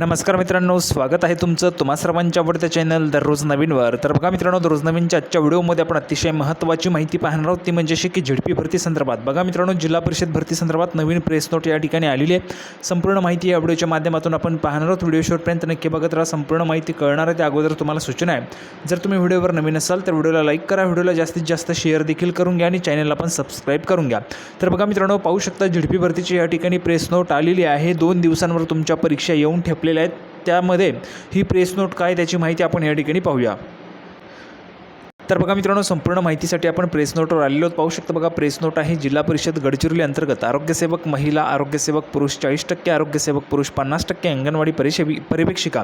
नमस्कार मित्रांनो स्वागत आहे तुमचं तुम्हा सर्वांच्या आवडत्या चॅनल दररोज नवीनवर. तर बघा मित्रांनो दररोज नवीनच्या आजच्या व्हिडिओमध्ये आपण अतिशय महत्त्वाची माहिती पाहणार आहोत. ती म्हणजे अशी की झेडपी भरती संदर्भात. बघा मित्रांनो जिल्हा परिषद भरती संदर्भात नवीन प्रेस नोट या ठिकाणी आलेली आहे. संपूर्ण माहिती या व्हिडिओच्या माध्यमातून आपण पाहणार आहोत. व्हिडिओ शेवटपर्यंत नक्की बघत राहा. संपूर्ण माहिती कळणार आहे त्या अगोदर तुम्हाला सूचना आहे. जर तुम्ही व्हिडिओवर नवीन असाल तर व्हिडिओला लाईक करा. व्हिडिओला जास्तीत जास्त शेअर देखील करून घ्या आणि चॅनलला पण सबस्क्राईब करून घ्या. तर बघा मित्रांनो पाहू शकता झेडपी भरतीची या ठिकाणी प्रेस नोट आलेली आहे. दोन दिवसांवर तुमच्या परीक्षा येऊन ठेपलेल्या आहेत. त्यामध्ये ही प्रेस नोट काय त्याची माहिती आपण या ठिकाणी पाहूया. तर बघा मित्रांनो संपूर्ण माहितीसाठी आपण प्रेस नोटवर आलेलो पाहू शकता बघा प्रेस नोट आहे जिल्हा परिषद गडचिरोली अंतर्गत. आरोग्यसेवक महिला आरोग्यसेवक पुरुष चाळीस टक्के आरोग्यसेवक पुरुष पन्नास टक्के अंगणवाडी परिषेवी परिपेक्षिका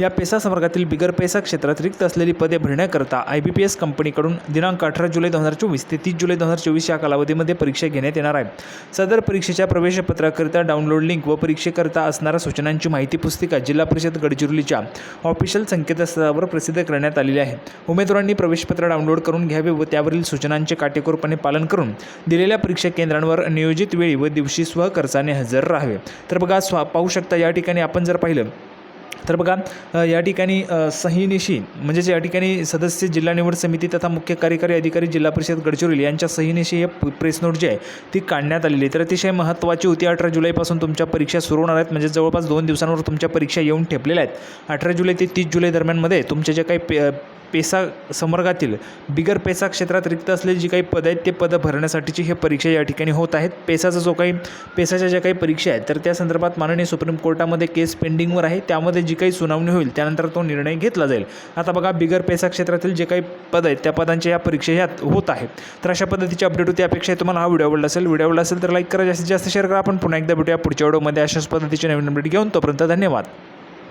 या पेसा संवर्गातील बिगर पेसा क्षेत्रात रिक्त असलेली पदे भरण्याकरता आय बी पी एस कंपनीकडून दिनांक अठरा जुलै दोन हजार चोवीस ते तीस जुलै दोन हजार चोवीस या कालावधीमध्ये परीक्षा घेण्यात येणार आहे. सदर परीक्षेच्या प्रवेशपत्राकरिता डाउनलोड लिंक व परीक्षेकरिता असणाऱ्या सूचनांची माहिती पुस्तिका जिल्हा परिषद गडचिरोलीच्या ऑफिशियल संकेतस्थळावर प्रसिद्ध करण्यात आलेली आहे. उमेदवारांनी प्रवेशपत्र डाउनलोड करून घ्यावे व त्यावरील सूचनांचे काटेकोरपणे पालन करून दिलेल्या परीक्षा केंद्रांवर नियोजित वेळी व दिवशी स्वखर्चाने हजर राहावे. तर बघा स्वा पाहू शकता या ठिकाणी आपण जर पाहिलं तर बघा या ठिकाणी सहीनिशी म्हणजेच या ठिकाणी सदस्य जिल्हा निवड समिती तथा मुख्य कार्यकारी अधिकारी जिल्हा परिषद गडचिरोली यांच्या सहीनिशी हे प्रेस नोट जी आहे ती काढण्यात आलेली आहे. तर अतिशय महत्त्वाची होती अठरा जुलैपासून तुमच्या परीक्षा सुरू होणार आहेत. म्हणजे जवळपास दोन दिवसांवर तुमच्या परीक्षा येऊन ठेपलेल्या आहेत. अठरा जुलै ते तीस जुलै दरम्यानमध्ये तुमचे जे काही पे पेसा संवर्गातील बिगर पेसा क्षेत्रात रिक्त असलेली जी काही पदं आहेत ते पदं भरण्यासाठीची हे परीक्षा या ठिकाणी होत आहेत. पेसाचा जो काही पेसाच्या ज्या काही परीक्षा आहेत तर त्या संदर्भात माननीय सुप्रीम कोर्टामध्ये केस पेंडिंगवर आहे. त्यामध्ये जी काही सुनावणी होईल त्यानंतर तो निर्णय घेतला जाईल. आता बघा बिगर पेसा क्षेत्रातील जे काही पद आहेत त्या पदांच्या या परीक्षा ह्यात होत आहेत. तर अशा पद्धतीची अपडेट होती. अपेक्षा आहे तुम्हाला हा व्हिडिओ आवडला असेल व्हिडिओ आवडला असेल तर लाईक करा. जास्तीत जास्त शेअर करा. आपण पुन्हा एकदा भेटूया पुढच्या व्हिडिओमध्ये अशाच पद्धतीचे नवीन अपडेट घेऊन तोपर्यंत धन्यवाद.